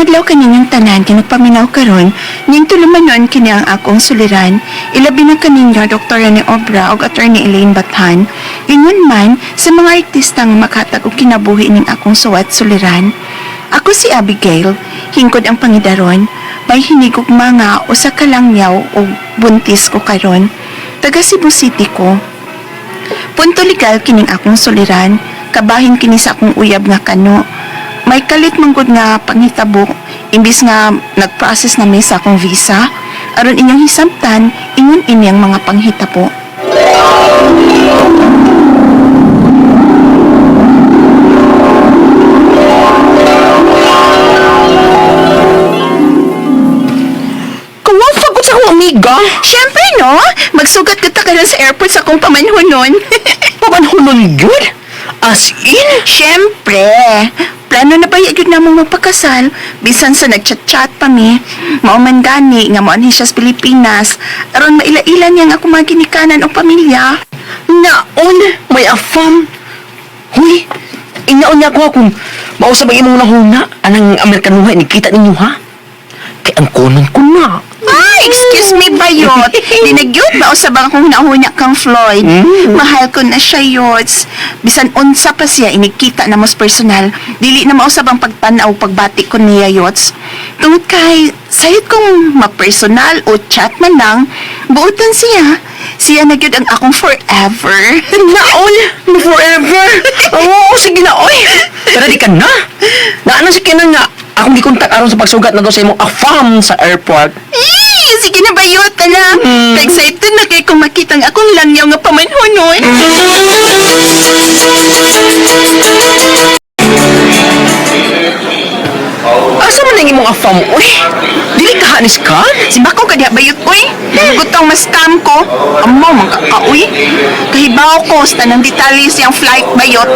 Maayong adlaw kaninyong tanan kay nagpaminaw karon ning tulumanon kini ang akong suliran. Ilabi na kaninyo Dr. ni Obra ug Attorney Elaine Bathan. Ingon man sa mga artistang makatag og kinabuhi ning akong suwat suliran. Ako si Abigail hingkod ang pangidaron. May hinigog mga usa ka langyaw og buntis ko karon. Taga Cebu City ko. Punto legal kining akong suliran, kabahin kini sa akong uyab nga kano. May kalit manggod nga panghitabo, imbis nga nag-process na may sa akong visa, aron inyong hisabtan, ingon ini ang mga panghitabo. Kawafa ko sa akong amiga. Siyempre no, magsugat kita ka na sa airport sa akong pamanhonon. Pamanhunon yun? As in? Siyempre, plano na ba yun na mong magpakasal? Bisan sa nagchat-chat pa mi. Mauman gani nga mo siya sa Pilipinas. aron maila-ila niya nga akong mga ginikanan o pamilya. Naon, may afam. Huy, inaon niya ako kung mausap ang imong nahuna. Anang Amerikanuha, nikita ninyo ha? Kay ang kunon ko na. Ay, excuse me, Bayot. Dinagyot ba o sa bang kung nahunya kang Floyd? Mm. Mahal ko na siya, Yots. Bisan unsa pa siya, inikita na mas personal. Dili na mausab ang pagtanaw pagbati ko niya, Yots. Tungod kay, sayot kong mapersonal o chat man lang, buutan siya. Siya na ang akong forever. Naon, forever. Oo, sige na, oy. Pero di ka na. Naano si Kenan nga, akong gikontak aron sa pagsugat na to sa imong afam sa airport. Eh, sige na, Bayot na. Mm. Excited na kay kung makita ang akong langyaw nga pamanhonon. Asa man ang imong afam, oy? Dili ka hanis ka? Si Bako ka diha bayot, uy. Gutong mas scam ko. Amo, man ka uy. Kahibaw ko sa tanang detalye siyang flight bayot.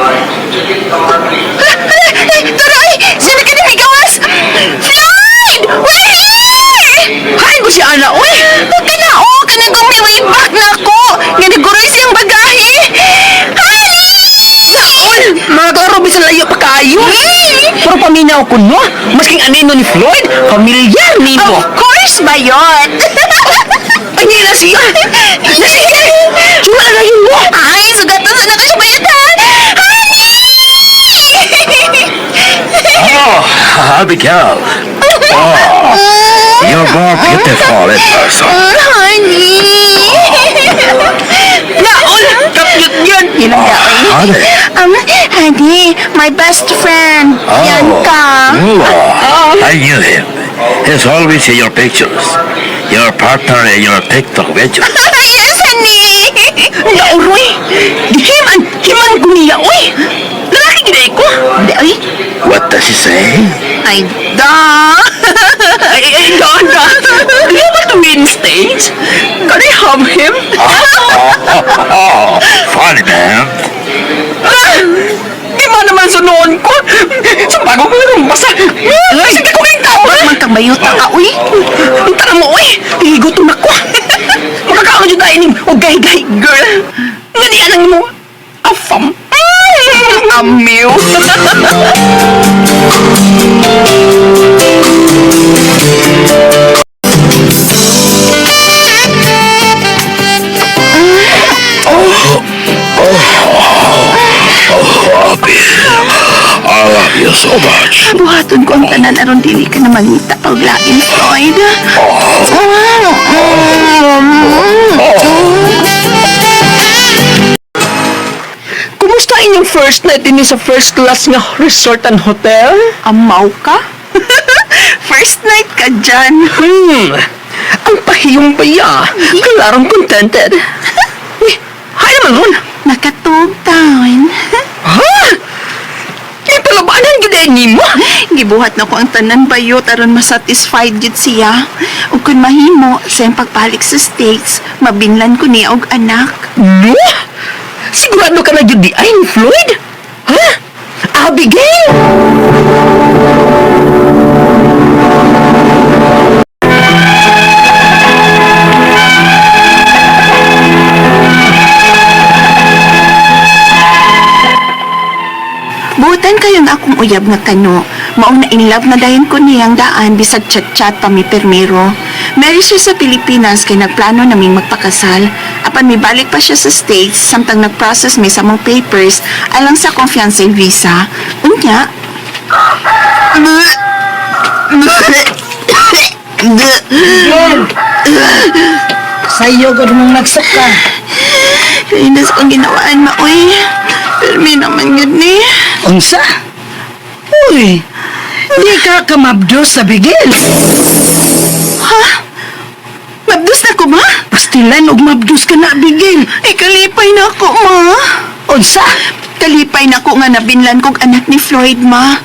Paminaw ko, no? Masking anino ni Floyd, pamilyar nimo. Of course, bayot. Ay, hindi na siya. Yun mo. Ay, sugatan sa na ka siya bayot, ha? Oh, Abigail. Oh, you're more beautiful in person. Honey! Daoy? Um, honey, my best friend, Bianca. Oh, I knew him. He's always in your pictures. Your partner in your TikTok videos. yes, honey! Nauroy! Himan! Himan ko niya, oy! Lalaki gina ko! Ay, What does he say? ay, da! Ay, ay, Donna! Do you want to be in stage? Can I have him? Oh, funny man. Ko lang basta. Sige ko kayong tao. Man kang bayuta ka, uy. Ang tara mo, oy! Higutom ako. Makakaon dyan tayo ni Ugay-gay girl. Nanianan mo. Afam. Amiw. I love you so much. Buhaton ko ang tanan aron dili ka na mangita paglain, Floyd. Kumusta inyong first night din sa first class nga resort and hotel? Amaw ka? First night ka dyan. Hmm. Ang pahiyong baya. Klarong contented. Hay naman ron. Nakatug taon. Ha? Ipalabanan gid ni mo. Gibuhat na ko ang tanan bayot aron masatisfied jud siya. Ug kun mahimo sa iyang pagbalik sa States, mabinlan ko niya og anak. No? Sigurado ka na jud di Floyd? Uyab nga kano. Mauna in love na dayon ko niyang daan bisag chat-chat pa mi permero. Mary siya sa Pilipinas kay nagplano naming magpakasal. Apan mi balik pa siya sa States samtang nag-process mi sa mong papers alang sa confiance visa. Unya. Sa'yo ko mong nagsuka. Inas kong ginawaan maoy. Pero may naman yun ni. Unsa? Uy, di ka kamabdos sa bigil. Ha? Mabdos na ko ma? Pastilan og mabdos ka na bigil. Ikalipay na ako ma. Unsa? Kalipay na ko nga nabinlan kog anak ni Floyd, ma.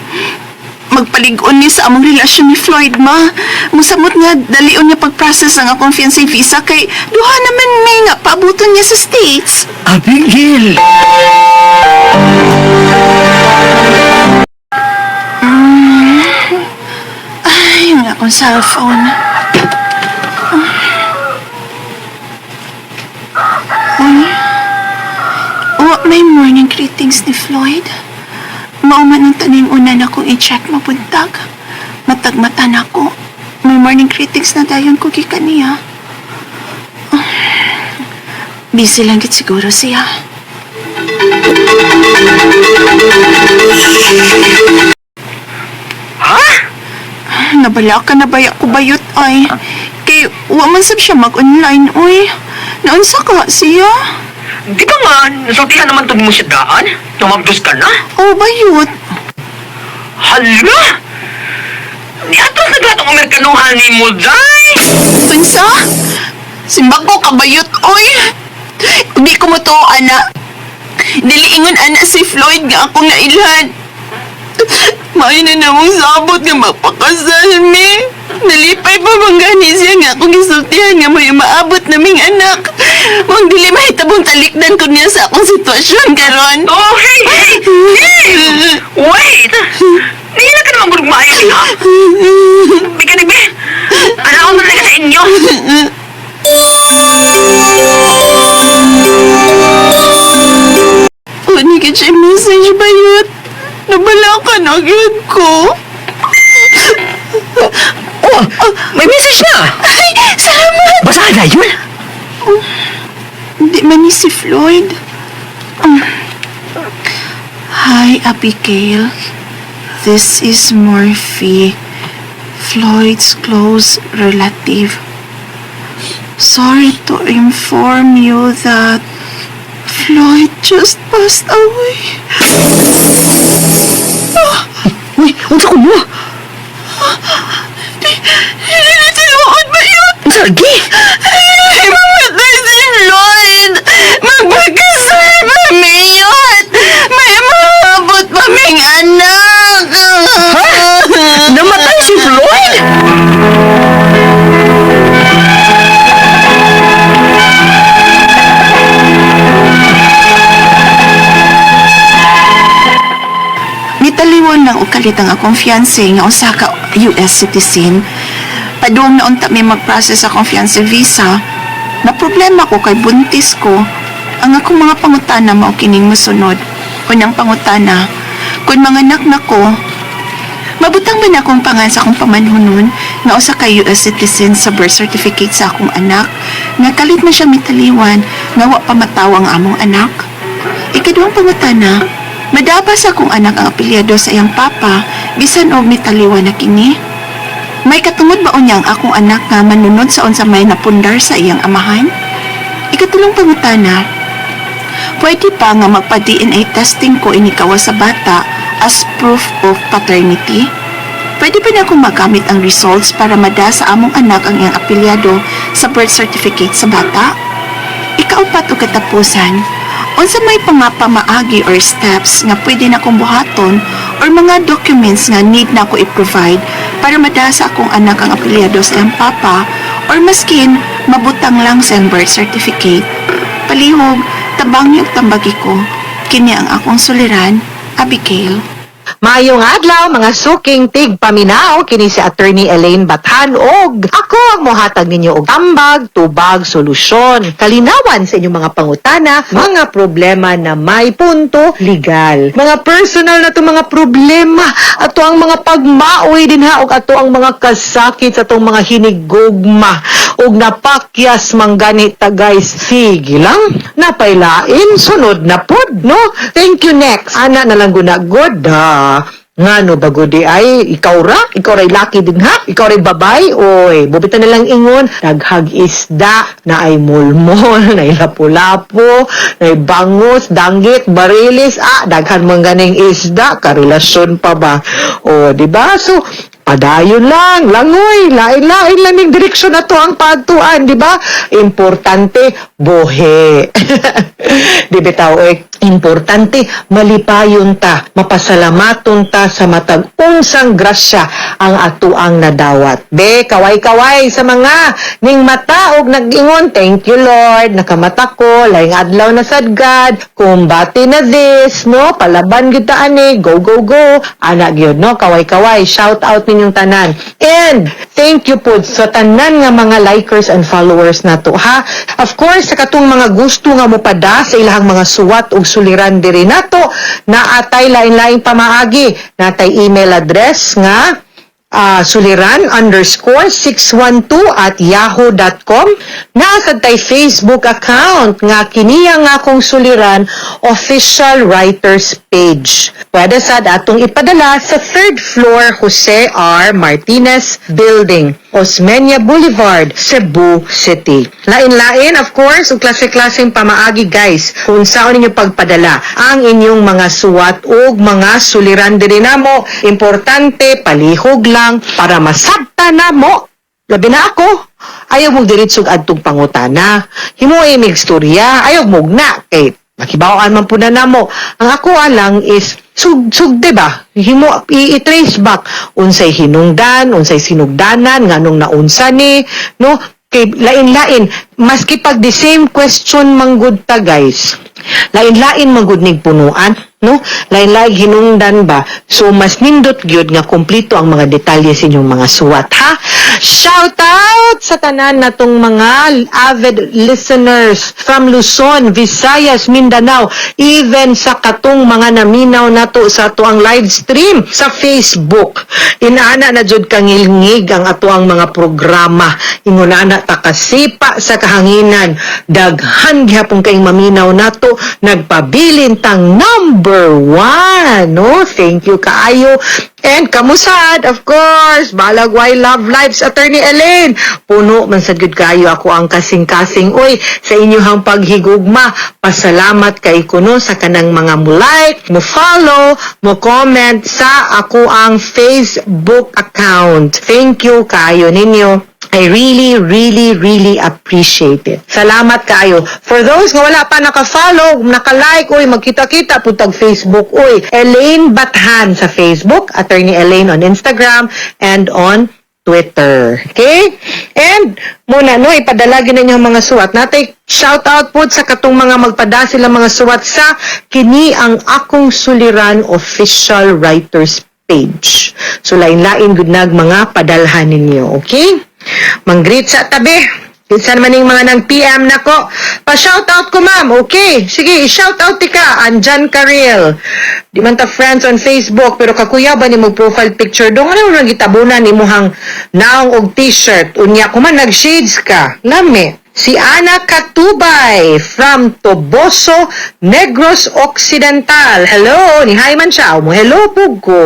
Magpalig-on niya sa among relasyon ni Floyd, ma. Musamot nga, dalion niya pag-process ang akong fiancé visa kay duha naman may nga paabuton niya sa States. Abigil. Yung akong cellphone. Uy, uwa may morning greetings ni Floyd. Mauman ang taning una na kong i-check mabuntag. Matagmata na ko. May morning greetings na dayon ko kay kaniya. Ah, Busy lang git siguro siya. Nabala ka na baya ko bayot ay. Kay wa man sab siya mag-online oy. Naunsa ka siya? Di ba nga, nasultihan naman to mo siya daan? Tumabdos ka na? Oh bayot. Hala! Di ato na gatong Amerikanuhan ni mo, day! Unsa? Simbag ko kabayot oy. Di ko mo to ana. Diliingon ana si Floyd nga akong nailhan. May na namang sabot nga mapakasal mi. Nalipay pa bang gani siya nga akong gisultihan nga may maabot naming anak. Mang dili mahitabong talikdan ko niya sa akong sitwasyon karon. Oh, hey, hey! Hey! Wait! Di na ka naman gulugmayo niya. Bika ni Ben! Ano na sa inyo? Uni ka siya message bayot. Nabala ka na yun ko. Oh, may message na! Ay, salamat! Basahan na yun! Hindi man ni si Floyd. Um, Hi, Abigail. This is Murphy, Floyd's close relative. Sorry to inform you that Floyd just passed away. Uy, unsa ko mo? Hindi tinuod ba yun? Unsa lagi? Ay, mamatay si Floyd! Magpagkasal pa yun! May mahabot pa ming anak! Namatay si Floyd? Og kalit ang akong fiancé nga usa ka US citizen. Padung na unta may mag-process akong fiancé visa. Na problema ko kay buntis ko. Ang akong mga pangutana mao kining mosunod. Unang pangutana, kung mga anak na ko, Mabutang man akong pangan sa akong pamanhunon nga usa ka US citizen sa birth certificate sa akong anak nga kalit man siya mitaliwan nga wa pa mataw ang among anak. Ikaduhang pangutana, madaba sa akong anak ang apelyado sa iyang papa bisan og mitaliwan na kini. May katungod ba unya ang akong anak nga manunod sa unsa may napundar sa iyang amahan? Ikatulong pangutana, Pwede pa nga magpa-DNA testing ko inikawa sa bata as proof of paternity? Pwede pa na akong magamit ang results para mada sa among anak ang iyang apelyado sa birth certificate sa bata? Ikaupat o katapusan, unsa may pangapamaagi or steps nga pwede na akong buhaton or mga documents nga need na ako i-provide para mada sa akong anak ang apelyado sa iyang papa or maskin mabutang lang sa birth certificate. Palihog, tabang niyo tambagi ko, kini ang akong suliran, Abigail. Mayong adlaw mga suking tig paminaw kini si attorney Elaine Bathan og ako ang mohatag ninyo og tambag, tubag, solusyon, kalinawan sa inyong mga pangutana, mga problema na may punto legal. Mga personal na to mga problema ato ang mga pagmaoy din ha og ato ang mga kasakit sa atong mga hinigugma og napakyas manggani ta guys. Sige lang, napailain sunod na pod no. Thank you next. Ana na lang guna good ha. Nga no bago di ay ikaw ra, ikaw ray lucky din ha, ikaw ray babay, oy, bubita na lang ingon, daghag isda, na ay mulmol, na ay lapu-lapu, na ay bangus, danggit, barilis, ah, daghan man ganing isda, karelasyon pa ba? O, di ba? So, padayon lang, langoy, lain-lain lang ning direksyon na to ang pagtuan, di ba? Importante, bohe. di bitaw, oy, importante, malipayon ta, mapasalamaton ta sa matag unsang grasya ang atuang nadawat. Be, kaway-kaway sa mga ning mata og nag-ingon, thank you Lord, nakamata ko, laing adlaw na sad God, kumbati na this, no, palaban kita ani, go, go, go, ana gyud no, kaway-kaway, shout out ninyong tanan. And, thank you po sa tanan nga mga likers and followers na to, ha? Of course, sa katong mga gusto nga mo pada sa ilahang mga suwat ug suliran diri nato, naatay lain-laing pamaagi, natay email address nga ah, suliran underscore 612 at yahoo.com Nasad tay Facebook account nga kiniya nga akong suliran official writers page. Pwede sad atong ipadala sa third floor Jose R. Martinez Building, Osmeña Boulevard, Cebu City. Lain-lain, of course, ug klase-klaseng pamaagi guys kung saan ninyo pagpadala ang inyong mga suwat ug mga suliran diri namo. Importante, palihog lang para masabta na mo Labi na ako. Ayaw mong diritsog adtong pangutana. Himo imig storya. Ayaw mong na. Kay makibawaan man po na namo. Ang ako alang is sug sug di ba? Himo i-trace back unsay hinungdan, unsay sinugdanan nganong naunsa ni, no? Kay lain-lain maski pag the same question manggod ta guys. Lain-lain manggod nig punuan, no? Lain-lain hinungdan ba? So mas nindot gyud nga kumpleto ang mga detalye sa inyong mga suwat ha. Shout out sa tanan natong mga avid listeners from Luzon, Visayas, Mindanao, even sa katong mga naminaw nato sa ato live stream sa Facebook. Inaana na jud kangilngig ang ato ang mga programa. Ingunana ta kasipa sa kahanginan. Daghan gyapon kay maminaw nato nagpabilin tang number one. No, thank you kaayo. And kamusad, of course, Balagway Love Lives Attorney Elaine. Puno man sad gyud kayo ako ang kasing-kasing oy sa inyong paghigugma. Pasalamat kay kuno sa kanang mga mo like, mo follow, mo comment sa ako ang Facebook account. Thank you kayo ninyo. I really, really, really appreciate it. Salamat kayo. For those nga wala pa naka-follow, naka-like, uy, magkita-kita po tag Facebook, uy, Elaine Bathan sa Facebook, Attorney Elaine on Instagram, and on Twitter. Okay? And, muna, no, ipadalagin ninyo ang mga suwat. Natay, shout out po sa katong mga magpada sila mga suwat sa kini ang akong suliran official writers page. So, lain-lain good nag mga padalhan ninyo. Okay? Mang-greet sa tabi. Kinsan man yung mga nang PM na ko. Pa-shoutout ko, ma'am. Okay. Sige, shoutout ti ka. Andyan ka real. Di man ta friends on Facebook, pero kakuya ba ni mo profile picture dong ano nang gitabunan ni mo hang naong og t-shirt. Unya ko nag-shades ka. Lami. Si Ana Katubay from Toboso, Negros Occidental. Hello, ni hi man siya. Mo hello po ko.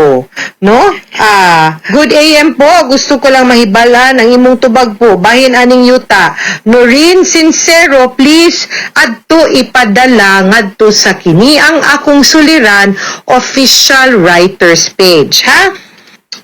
No? Ah, good AM po. Gusto ko lang mahibalan ang imong tubag po. Bahin aning yuta. Noreen Sincero, please adto ipadala ngadto sa kini ang akong suliran official writers page, ha?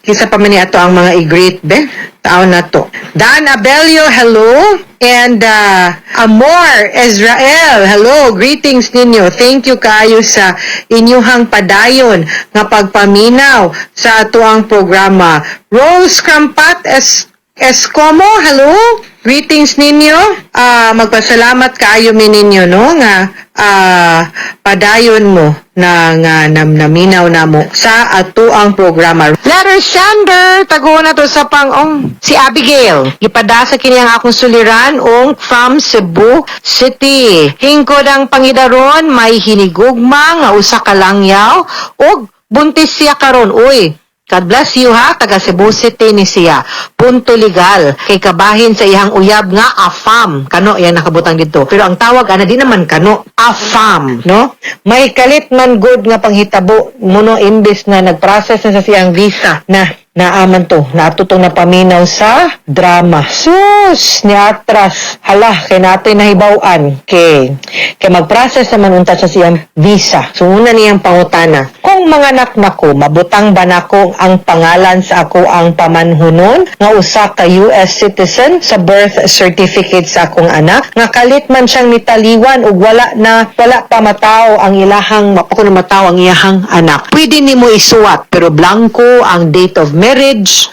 Kisa pa man ato ang mga i-greet be. Tao na to. Dan Abelio, hello. And uh, Amor Ezrael, hello. Greetings ninyo. Thank you kayo sa inyuhang padayon nga pagpaminaw sa ato ang programa. Rose Crampat es Escomo, hello. Greetings ninyo. Ah, magpasalamat kaayo mi ninyo no nga ah padayon mo na nga namnaminaw na mo sa ato ang programa. Letter sender, tago na to sa pangong. Si Abigail, ipadasa kini ang akong suliran ong from Cebu City. Hingkod ang pangidaron, may hinigugma nga usa ka langyaw og buntis siya karon. Uy, God bless you ha, taga Cebu City ni siya. Punto legal. Kay kabahin sa iyang uyab nga AFAM. Kano, yan nakabutang dito. Pero ang tawag, ana, di naman kano. AFAM, no? May kalit man good nga panghitabo. Muno imbis na nag-process na sa siyang visa na naaman to, natutong na paminaw sa drama. Sus, ni atras. Hala, kay natin nahibawan. Kay, kay mag-process naman unta sa siyang visa. So, una niyang pangutana. Kung mga anak nako, mabutang ba nako ang pangalan sa ako ang pamanhunon nga usa ka US citizen sa birth certificate sa akong anak nga kalit man siyang nitaliwan ug wala na wala pa matao ang ilahang mapako na matao ang iyahang anak. Pwede nimo isuwat pero blanco ang date of marriage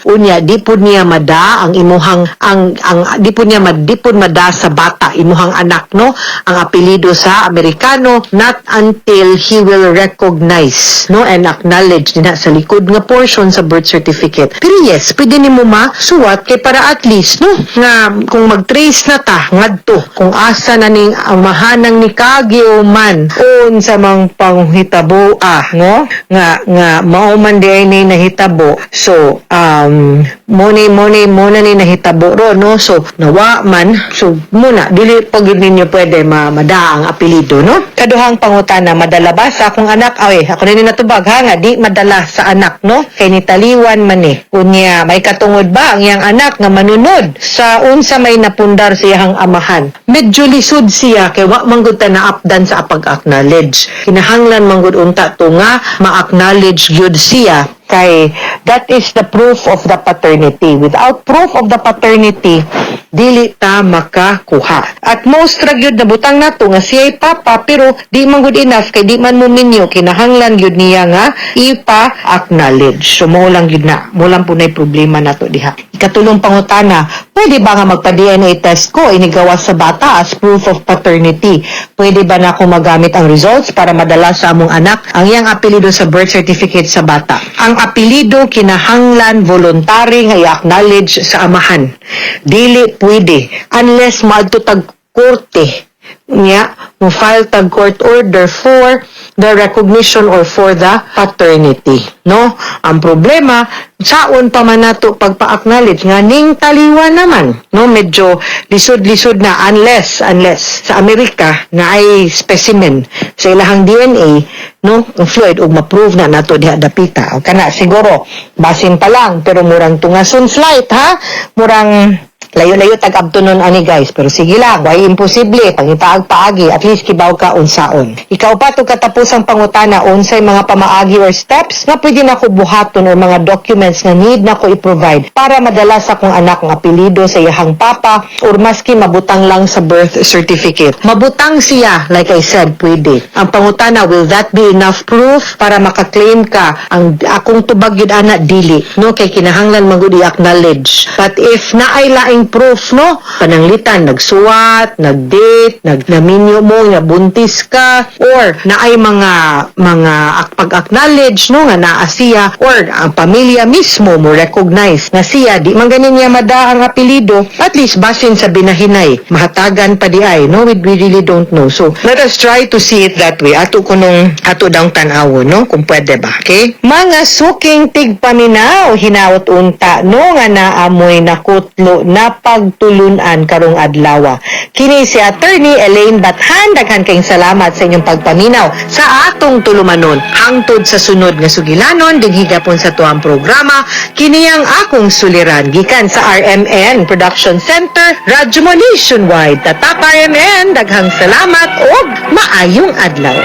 unya di pud niya mada ang imuhang ang ang di pud niya di pud mada sa bata imuhang anak no? Ang apelyido sa Amerikano not until he will recognize no? And acknowledge nina sa likod nga portion sa birth certificate. Pero yes pwede nimo masuwat kay para at least no? Nga kung mag-trace na ta ngadto kung asa na ning amahanang ni kagyo man on sa mang panghitabo ah no? Nga nga mao man ni nahitabo. So um money money muna ni nahitabo ro no? So nawa man so muna dili pag ninyo pwede ma mada ang apelido no? Kaduhang pangutana madala ba sa akong anak? Ay ako na natubag ha? Nga di madala sa anak no? Kay nitaliwan man ni unya may katungod ba ang iyang anak nga manunod sa unsa may napundar siyang amahan? Medyo lisod siya kay wa man gud ta naapdan sa pag-acknowledge kinahanglan man gud unta to nga ma-acknowledge gyud siya kay that is the proof of the paternity. Without proof of the paternity, dili ta makakuha. At most ra gyud nabutang nato nga siya'y papa pero di man good enough kay di man mo minyo kinahanglan gyud niya nga ipa-acknowledge. So mo lang gyud na, mo lang po na problema nato diha. Ikatulong pangutana, pwede ba nga magpa-DNA test ko inigawa sa bata as proof of paternity? Pwede ba na ako magamit ang results para madala sa among anak ang iyang apelido sa birth certificate sa bata? Ang apelido kinahanglan voluntary nga i-acknowledge sa amahan. Dili pwede unless maadto tag korte niya mo file tag court order for the recognition or for the paternity no? Ang problema saon pa man nato pagpa-acknowledge nga ning taliwan naman no? Medyo lisod-lisod na unless unless sa Amerika na ay specimen sa ilahang DNA no? Ang fluid ug ma-prove na nato diha dapita o kana siguro basin pa lang pero murang tungason slight ha? Murang Layo-layo tag abtunon ani guys, pero sige lang, why imposible, pangipaag paagi, at least kibaw ka unsaon. Ikaw pa to katapusang pangutana unsay mga pamaagi or steps nga pwede na ko buhaton or mga documents nga need na ko i-provide para madala sa kong anak ng apelido sa iyahang papa or maski mabutang lang sa birth certificate. Mabutang siya, like I said, pwede. Ang pangutana, will that be enough proof para makaklaim ka ang akong tubag yun ana dili no kay kinahanglan magud i-acknowledge but if naay laing proof no? Pananglitan nagsuwat nagdate nagnaminyo mo nga buntis ka or naay mga mga ak- pag-acknowledge no? Nga naa siya or ang pamilya mismo mo recognize na siya. Di man ganin niya mada ang apelido at least basin sa binahinay. Mahatagan pa di ay no? We, we really don't know. So let us try to see it that way. Ato kunong ato daw tanawo no? Kung pwede ba okay? Mga suking tigpaminaw hinawot unta no? Nga naamoy nakutlo na pagtulunan karong adlaw. Kini si attorney Elaine Bathan daghan kayong salamat sa inyong pagpaminaw sa atong tulumanon. Hangtod sa sunod nga sugilanon dinhi gapon sa tuang programa kini ang akong suliran. Gikan sa RMN Production Center Radyo Mo Nationwide. Tatak RMN daghang salamat ug maayong adlaw